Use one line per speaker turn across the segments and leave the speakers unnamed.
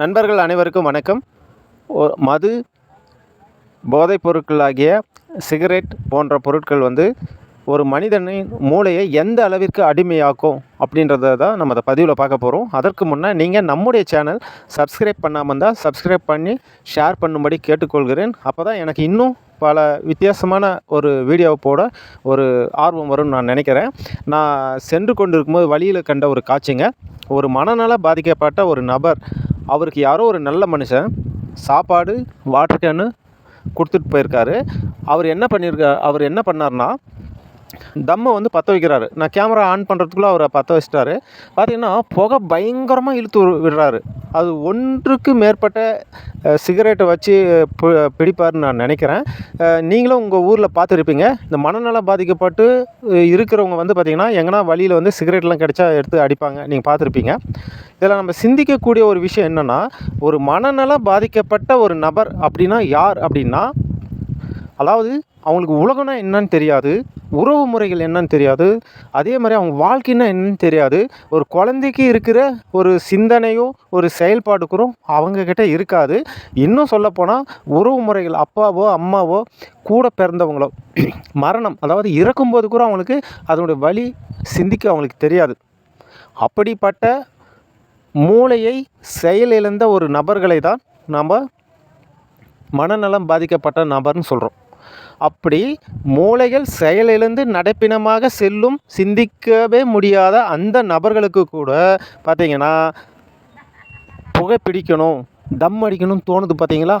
நண்பர்கள் அனைவருக்கும் வணக்கம். மது போதைப் பொருட்களாகிய சிகரெட் போன்ற பொருட்கள் வந்து ஒரு மனிதனின் மூளையை எந்த அளவிற்கு அடிமையாக்கும் அப்படின்றத தான் நம்ம அதை பதிவில் பார்க்க போகிறோம் அதற்கு முன்னே நீங்கள் நம்முடைய சேனல் சப்ஸ்கிரைப் பண்ணாமல் இருந்தால் சப்ஸ்கிரைப் பண்ணி ஷேர் பண்ணும்படி கேட்டுக்கொள்கிறேன். அப்போ தான் எனக்கு இன்னும் பல வித்தியாசமான ஒரு வீடியோவை போட ஒரு ஆர்வம் வரும்னு நான் நினைக்கிறேன். நான் சென்று கொண்டிருக்கும்போது வழியில் கண்ட ஒரு காட்சிங்க. ஒரு மனநல பாதிக்கப்பட்ட ஒரு நபர் அவருக்கு யாரோ ஒரு நல்ல மனுஷன் சாப்பாடு வாட்டர் கேனு கொடுத்துட்டு போயிருக்காரு. அவர் என்ன பண்ணியிருக்கா அவர் என்ன பண்ணார்னா தம்மை வந்து பற்ற வைக்கிறாரு. நான் கேமரா ஆன் பண்ணுறதுக்குள்ளே அவரை பற்ற வச்சிட்டாரு. பார்த்தீங்கன்னா புகை பயங்கரமாக இழுத்து விடுறாரு. அது ஒன்றுக்கு மேற்பட்ட சிகரெட்டை வச்சு பி- பிடிப்பாருன்னு நான் நினைக்கிறேன். நீங்களும் உங்கள் ஊரில் பார்த்துருப்பீங்க. இந்த மனநலம் பாதிக்கப்பட்டு இருக்கிறவங்க வந்து பார்த்திங்கன்னா எங்கன்னா வழியில் வந்து சிகரெட்லாம் கிடைச்சா எடுத்து அடிப்பாங்க. நீங்கள் பார்த்துருப்பீங்க. இதில் நம்ம சிந்திக்கக்கூடிய ஒரு விஷயம் என்னென்னா ஒரு மனநலம் பாதிக்கப்பட்ட ஒரு நபர் அப்படின்னா யார் அப்படின்னா அதாவது அவங்களுக்கு உலகம்னா என்னன்னு தெரியாது. உறவு முறைகள் என்னன்னு தெரியாது. அதே மாதிரி அவங்க வாழ்க்கைன்னா என்னன்னு தெரியாது. ஒரு குழந்தைக்கு இருக்கிற ஒரு சிந்தனையும் ஒரு செயல்பாடுக்கிறோ அவங்கக்கிட்ட இருக்காது. இன்னும் சொல்லப்போனால் உறவு முறைகள் அப்பாவோ அம்மாவோ கூட பிறந்தவங்களோ மரணம் அதாவது இறக்கும்போது கூட அவங்களுக்கு அதனுடைய வழி சிந்திக்க அவங்களுக்கு தெரியாது. அப்படிப்பட்ட மூளையை செயலிழந்த ஒரு நபர்களை தான் நாம் மனநலம் பாதிக்கப்பட்ட நபர்னு சொல்கிறோம் அப்படி மூளைகள் செயலிழந்து நடைப்பிணமாக செல்லும் சிந்திக்கவே முடியாத அந்த நபர்களுக்கு கூட பார்த்தீங்கன்னா புகை பிடிக்கணும் தம் அடிக்கணும்னு தோணுது பார்த்தீங்களா?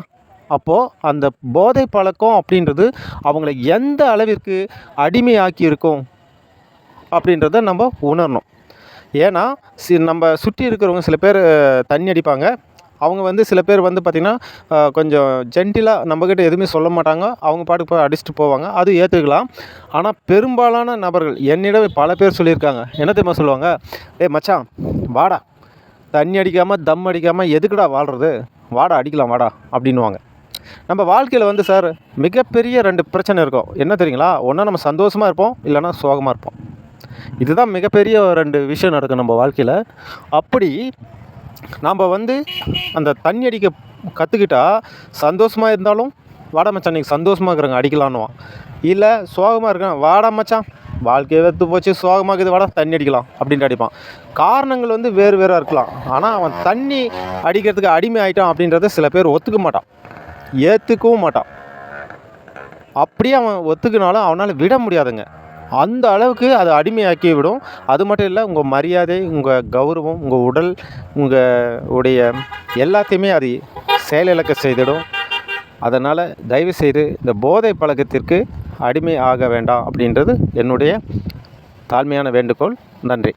அப்போது அந்த போதை பழக்கம் அப்படின்றது அவங்கள எந்த அளவிற்கு அடிமையாக்கி இருக்கும் அப்படின்றத நம்ம உணரணும். ஏன்னா சி நம்ம சுற்றி இருக்கிறவங்க சில பேர் தண்ணி அடிப்பாங்க. அவங்க வந்து சில பேர் வந்து பார்த்திங்கன்னா கொஞ்சம் ஜென்டிலாக நம்மக்கிட்ட எதுவுமே சொல்ல மாட்டாங்க. அவங்க பாட்டுக்கு போய் அடிச்சுட்டு போவாங்க. அது ஏற்றுக்கலாம் ஆனால் பெரும்பாலான நபர்கள் என்னிடம் பல பேர் சொல்லியிருக்காங்க. என்ன தெரியுமா சொல்லுவாங்க? ஏ மச்சான் வாடா. தண்ணி அடிக்காமல் தம் அடிக்காமல் எதுக்குடா வாழ்கிறது வாடா அடிக்கலாம் வாடா. அப்படின்னுவாங்க. நம்ம வாழ்க்கையில் வந்து சார் மிகப்பெரிய ரெண்டு பிரச்சனை இருக்கும். என்ன தெரியுங்களா? ஒன்றா நம்ம சந்தோஷமாக இருப்போம் இல்லைன்னா சோகமாக இருப்போம். இதுதான் மிகப்பெரிய ரெண்டு விஷயம் நடக்கும் நம்ம வாழ்க்கையில். அப்படி நாம் வந்து அந்த தண்ணி அடிக்க கற்றுக்கிட்டா சந்தோஷமாக இருந்தாலும் வாடா மச்சான் இன்றைக்கி சந்தோஷமாக இருக்கிறாங்க அடிக்கலான்னுவான். இல்லை சோகமாக இருக்கேன் வாடா மச்சான் வாழ்க்கையை வெத்து போச்சு சோகமாக இருக்குது வாடா தண்ணி அடிக்கலாம் அப்படின்ட்டு அடிப்பான். காரணங்கள் வந்து வேறு வேறாக இருக்கலாம். ஆனால் அவன் தண்ணி அடிக்கிறதுக்கு அடிமை ஆகிட்டான் அப்படின்றத சில பேர் ஒத்துக்க மாட்டான். ஏற்றுக்கவும் மாட்டான். அப்படியே அவன் ஒத்துக்கினாலும் அவனால் விட முடியாதுங்க. அந்த அளவுக்கு அதை அடிமையாக்கி விடும் அது மட்டும் இல்லை உங்கள் மரியாதை உங்கள் கௌரவம் உங்கள் உடல் உங்கள் உடைய எல்லாத்தையுமே அது செயலிழக்க செய்திடும். அதனால் தயவுசெய்து இந்த போதை பழக்கத்திற்கு அடிமை ஆக வேண்டாம் அப்படின்றது என்னுடைய தாழ்மையான வேண்டுகோள். நன்றி.